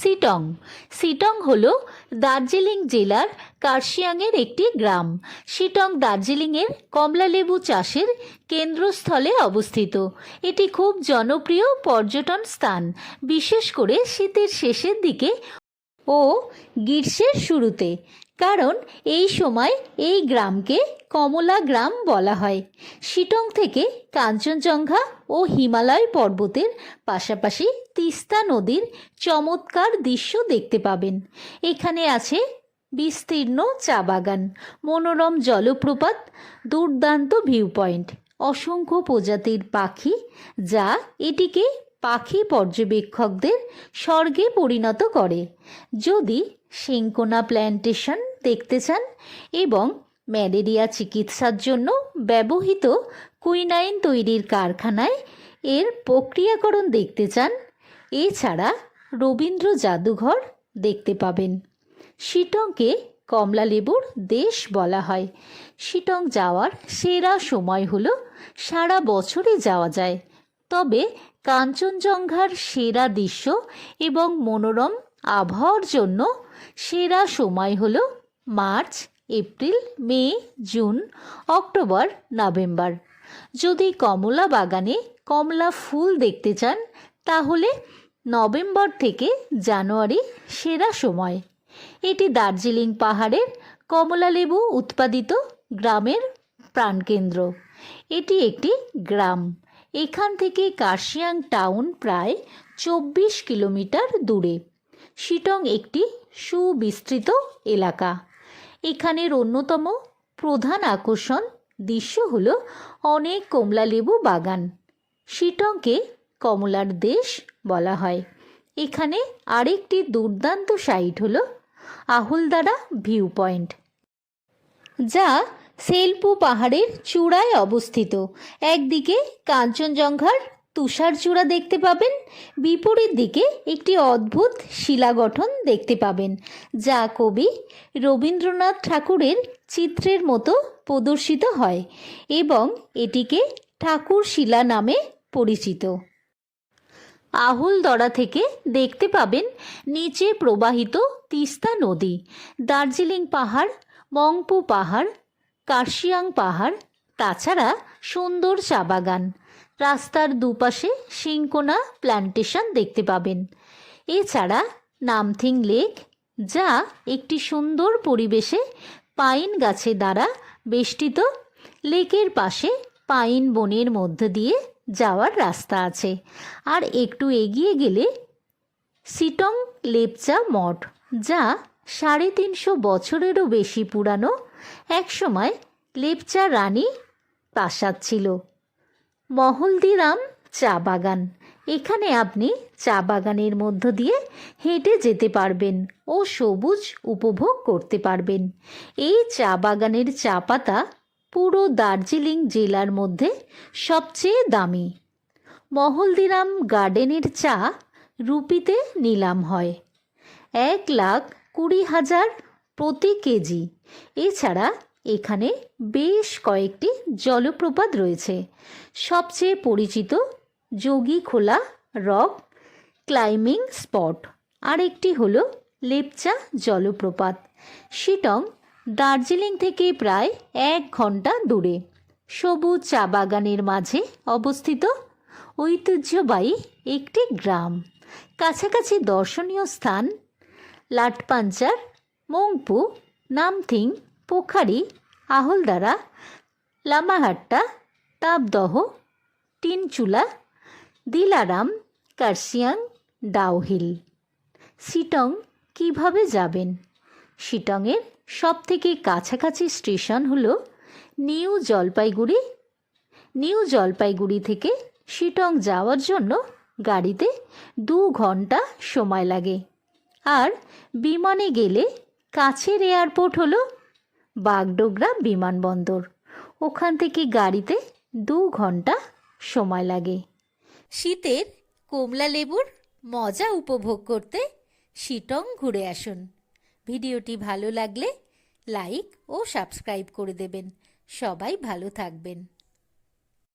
সিটং। সিটং হল দার্জিলিং জেলার কার্শিয়াংয়ের একটি গ্রাম। সিটং দার্জিলিংয়ের কমলালেবু চাষের কেন্দ্রস্থলে অবস্থিত। এটি খুব জনপ্রিয় পর্যটন স্থান। বিশেষ করে শীতের শেষের দিকে ও গ্রীষ্মের শুরুতে, কারণ এই সময় এই গ্রামকে কমলা গ্রাম বলা হয়। শিটং থেকে কাঞ্চনজঙ্ঘা ও হিমালয় পর্বতের পাশাপাশি তিস্তা নদীর চমৎকার দৃশ্য দেখতে পাবেন। এখানে আছে বিস্তীর্ণ চা বাগান, মনোরম জলপ্রপাত, দুর্দান্ত ভিউ পয়েন্ট অসংখ্য প্রজাতির পাখি যা এটিকে পাখি পর্যবেক্ষকদের স্বর্গে পরিণত করে। যদি সিঙ্কোনা প্ল্যান্টেশন দেখতে চান এবং ম্যালেরিয়া চিকিৎসার জন্য ব্যবহৃত কুইনাইন তৈরির কারখানায় এর প্রক্রিয়াকরণ দেখতে চান, এছাড়া রবীন্দ্র জাদুঘর দেখতে পাবেন। শিটংকে কমলালেবুর দেশ বলা হয়। শিটং যাওয়ার সেরা সময় হলো সারা বছরই যাওয়া যায়। তবে কাঞ্চনজঙ্ঘার সেরা দৃশ্য এবং মনোরম আবহাওয়ার জন্য সেরা সময় হলো March, April, May, June, October, November. যদি কমলা বাগানে কমলা ফুল দেখতে চান, তাহলে নভেম্বর থেকে জানুয়ারি সেরা সময়। এটি দার্জিলিং পাহাড়ের কমলালেবু উৎপাদিত গ্রামের প্রাণকেন্দ্র। এটি একটি গ্রাম। এখান থেকে কার্শিয়াং টাউন প্রায় চব্বিশ কিলোমিটার দূরে। শিটং একটি সুবিস্তৃত এলাকা। এখানের অন্যতম প্রধান আকর্ষণ দৃশ্য হল অনেক কমলালেবু বাগান। শিটংকে কমলার দেশ বলা হয়। এখানে আরেকটি দুর্দান্ত সাইট হল আহুলদারা ভিউ পয়েন্ট যা সেলপু পাহাড়ের চূড়ায় অবস্থিত। একদিকে কাঞ্চনজঙ্ঘার তুষার চূড়া দেখতে পাবেন, বিপরীত দিকে একটি অদ্ভুত শিলা গঠন দেখতে পাবেন, যা কবি রবীন্দ্রনাথ ঠাকুরের চিত্রের মতো প্রদর্শিত হয় এবং এটিকে ঠাকুর শিলা নামে পরিচিত। আহুলদরা থেকে দেখতে পাবেন নিচে প্রবাহিত তিস্তা নদী, দার্জিলিং পাহাড়, মংপু পাহাড় কার্শিয়াং পাহাড়, তাছাড়া সুন্দর চা বাগান। রাস্তার দুপাশে সিংকোনা প্ল্যান্টেশন দেখতে পাবেন। এছাড়া নামথিং লেক, যা একটি সুন্দর পরিবেশে পাইন গাছে দ্বারা বেষ্টিত। লেকের পাশে পাইন বনের মধ্য দিয়ে যাওয়ার রাস্তা আছে। আর একটু এগিয়ে গেলে সিটং লেপচা মঠ, যা সাড়ে তিনশো বছরেরও বেশি পুরানো একসময় লেপচা রানী প্রাসাদ ছিল। মহলদিরাম চা বাগান। এখানে আপনি চা বাগানের মধ্য দিয়ে হেঁটে যেতে পারবেন ও সবুজ উপভোগ করতে পারবেন। এই চা বাগানের চা পাতা পুরো দার্জিলিং জেলার মধ্যে সবচেয়ে দামি। মহলদিরাম গার্ডেনের চা রুপিতে নিলাম হয়। এক লাখ কুড়ি হাজার প্রতি কেজি। এছাড়া এখানে বেশ কয়েকটি জলপ্রপাত রয়েছে। সবচেয়ে পরিচিত যোগী খোলা রক ক্লাইম্বিং স্পট। আরেকটি হলো লেপচা জলপ্রপাত। শিটং দার্জিলিং থেকে প্রায় এক ঘণ্টা দূরে। সবুজ চা বাগানের মাঝে অবস্থিত ঐতিহ্যবাহী একটি গ্রাম। কাছাকাছি দর্শনীয় স্থান লাটপাঞ্চার মংপু, নামথিং, পোখারি, আহলদারা, লামাহাট্টা তাপদহ টিনচুলা, দিলারাম কার্সিয়াং ডাউহিল। সিটং কীভাবে যাবেন? শিটংয়ের সবথেকে কাছাকাছি স্টেশন হলো নিউ জলপাইগুড়ি। নিউ জলপাইগুড়ি থেকে শিটং যাওয়ার জন্য গাড়িতে দু ঘণ্টা সময় লাগে। আর বিমানে গেলে কাছের এয়ারপোর্ট হলো বাগডোগরা বিমানবন্দর। ওখান থেকে গাড়িতে দু ঘণ্টা সময় লাগে। শীতের কমলা লেবুর মজা উপভোগ করতে শিটং ঘুরে আসুন। ভিডিওটি ভালো লাগলে লাইক ও সাবস্ক্রাইব করে দেবেন। সবাই ভালো থাকবেন।